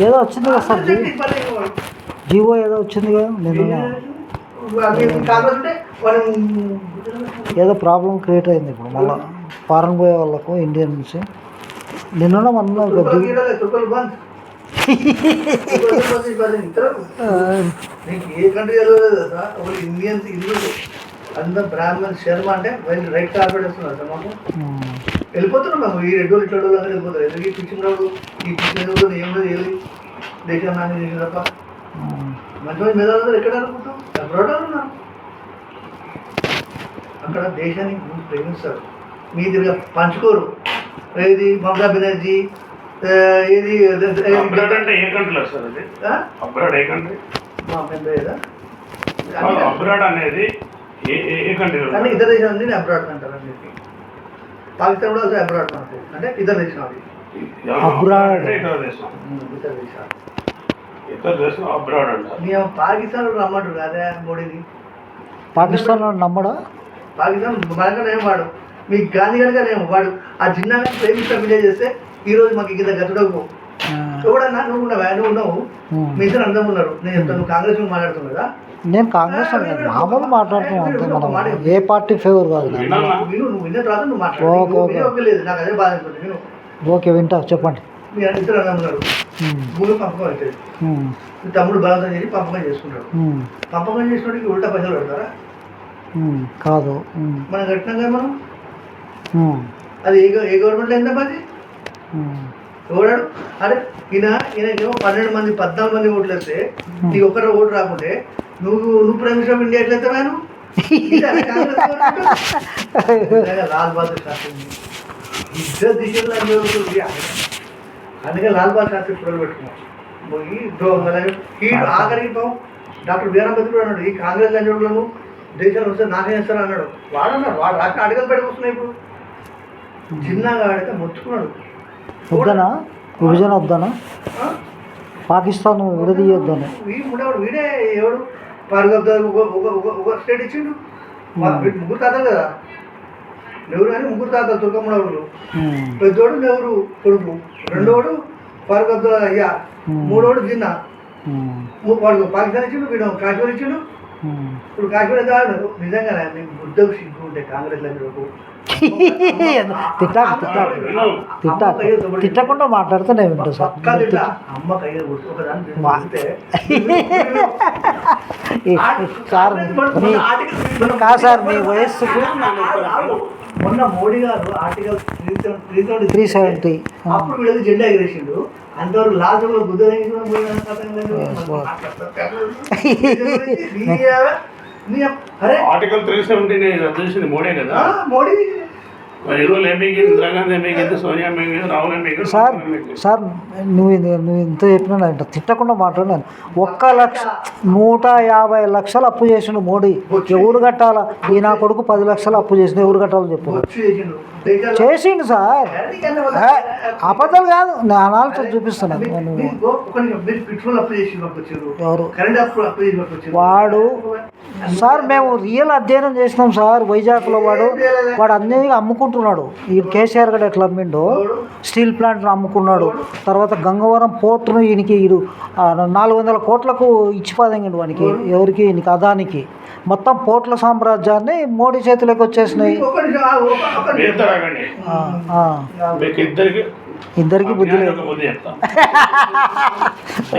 ఏదో వచ్చింది కదా సార్. జీవో ఏదో వచ్చింది కదా? వాళ్ళు ఏదో ప్రాబ్లం క్రియేట్ అయింది ఇప్పుడు మళ్ళీ. ఫారెన్ పోయే వాళ్ళకు ఇండియన్ నుంచి. నిన్న మొన్న ఇండియన్స్ అందరం బ్రాహ్మణ్ శర్మ అంటే రైట్ కార్పెట్ వేస్తున్నారు మాకు వెళ్ళిపోతున్నాం మేము ఈ రెడ్డు ఇట్లా అందరూ వెళ్ళిపోతారు. ఎందుకు ఈ పిచ్చిన రాడు ఈ పిచ్చిన కూడా ఏం లేదు వెళ్ళి దేశం నాని చేసిన తప్ప. మంచి మంది మేధావులు ఎక్కడ అనుకుంటాం అబ్రాడ్ ఉన్నారు. అక్కడ దేశాన్ని ప్రేమిస్తారు. మీ తిరిగి పంచుకోరు. ఏది మమతా బెనర్జీ ఏది అబ్రాడ్ అంటే ఏ కంట్రీ సార్ అది? అబ్రాడ్ ఏ కంట్రీ? మా పెద్ద ఏదా? అబ్రాడ్ అనేది ఏ ఏ- కంట్రీ? కానీ ఇతర దేశాలని అబ్రాడ్ అంటారు అన్నిటికీ పాకిస్తాన్ కూడా అబ్రాడ్ మనకు అంటే ఇతర దేశం అది అబ్రాడ్. ఇతర దేశం ఇతర దేశాలు ఇతర దేశం అబ్రాడ్ అంటారు. మేము పాకిస్తాన్ రమ్మంటారు అదే మోడీని? పాకిస్తాన్లో నమ్మడా? పాకిస్తాన్ మనకనే వాడు? మీ గాంధీ గారిగానే ఏమో వాడు? ఆ చిన్నగా ప్రేమిస్తా విజయ్ చేస్తే ఈ రోజు మాకు కింద గతుడకు ఎవడన్నా నువ్వు ఉన్నావా? నువ్వు ఉన్నావు. మీ ఇద్దరు అందరం ఉన్నారు. నేను చెప్తాను కాంగ్రెస్ మాట్లాడుతున్నావు కదా? నేను కాంగ్రెస్ మామూలు మాట్లాడుతున్నాను అంతే మనం. ఏ పార్టీ ఫేవర్ కాదు ఓకే, నువ్వు ఓకే. ఓకే వింటా చెప్పండి. తమ్ముడు బలవంతం చేసి పంపకం చేసుకుంటాడు. ఉమ్, పంపకం చేసినోడికి ఉల్టా పైసలు పెడతారా? కాదు. మనం కట్టినాం కదా మనం. అది ఏ ఏ గవర్నమెంట్ అయిందా మాది? ఉమ్. ఎవడాడు అరే ఈయన ఈయనకేమో పన్నెండు మంది పద్నాలుగు మంది ఓట్లు వేస్తే నీకు ఒక్కరు ఓటు రాకుంటే నువ్వు నువ్వు ప్రైమ్ ఇండియా ఎట్లయితే నేను లాల్ బహదూర్ శాస్త్రి ఇద్దరు దిశలు అందుకే లాల్ బహదూర్ శాస్త్రి ఫోటోలు పెట్టుకున్నాం. ఈ ఆఖరికి డాక్టర్ బిఆర్ అంబేద్కర్ అన్నాడు ఈ కాంగ్రెస్ లంచోడులను దేశాలు వస్తే నాశనం చేస్తారు అన్నాడు. వాడు అన్నాడు వాడు రాక అడగలు పెట్టుకొస్తున్నాయి ఇప్పుడు. చిన్నగా ఆడితే మొత్తుకున్నాడు. వద్దనా? విభజన వద్దనా? పాకిస్తాన్ విడదీయొద్దని? వీడే ఎవడు అబ్దుల్ ఒక స్టేట్ ఇచ్చిండు. వీడు ముగ్గురు తాతలు కదా. నెహ్రూ అని ముగ్గురు తాతలు తుర్కమ్మడవులు ఉమ్, పెద్దోడు నెహ్రూ కొడుకు రెండోడు అబ్దుల్ అయ్యా Hmm. మూడోడు జిన్నా. వాడు పాకిస్తాన్ ఇచ్చిండు వీడు కాశ్మీర్ ఇచ్చిండు. ఇప్పుడు వాడు నిజంగానే మీకు బుద్ధకు సిగ్గు ఉంటే కాంగ్రెస్ తిట్టాకు తిట్టాకు తిట్టాకు తిట్టకుండా మాట్లాడితే నేను వింటా సార్. సార్ మీ కాదు సార్ మీ వయస్సుకు మొన్న Modi garu article three seventy అప్పుడు వీళ్ళది జెండా ఎగరేసిండు అంతవరకు లాస్ట్లో బుద్ధ అరే ఆర్టికల్ త్రీ చేసింది మోడే కదా మోడీ మరి ఇందిరాగాంధీ సోనియా రాహుల్ సార్ సార్ నువ్వు ఇది- నువ్వు ఇంత చెప్పినా నేను తిట్టకుండా మాట్లాడినాను. ఒక్క లక్ష నూట యాభై లక్షలు అప్పు చేసిండు మోడీ. ఎవరు కట్టాలా? ఈ నా కొడుకు పది లక్షలు అప్పు చేసిండు ఎవరు కట్టాలో చెప్పు. చేసిండు. సార్. అబద్ధాలు కాదు. నేను అనాలిసిస్ చూపిస్తున్నాను ఎవరు? వాడు సార్ మేము రియల్ అధ్యయనం చేసినాం సార్. వైజాగ్లో వాడు వాడు అన్నీ అమ్ముకుంటున్నాడు. ఈ కేసీఆర్ గడ ఎట్లా అమ్మిండో? స్టీల్ ప్లాంట్ను అమ్ముకున్నాడు. తర్వాత గంగవరం పోర్టును ఈయనకి ఈడు నాలుగు వందల కోట్లకు ఇచ్చిపోదండి వానికి ఎవరికి? ఈయనకి అదానికి. మొత్తం పోర్ట్ల సామ్రాజ్యాన్ని మోడీ చేతిలోకి వచ్చేసినాయి. ఇద్దరికి బుద్ధి లేదు.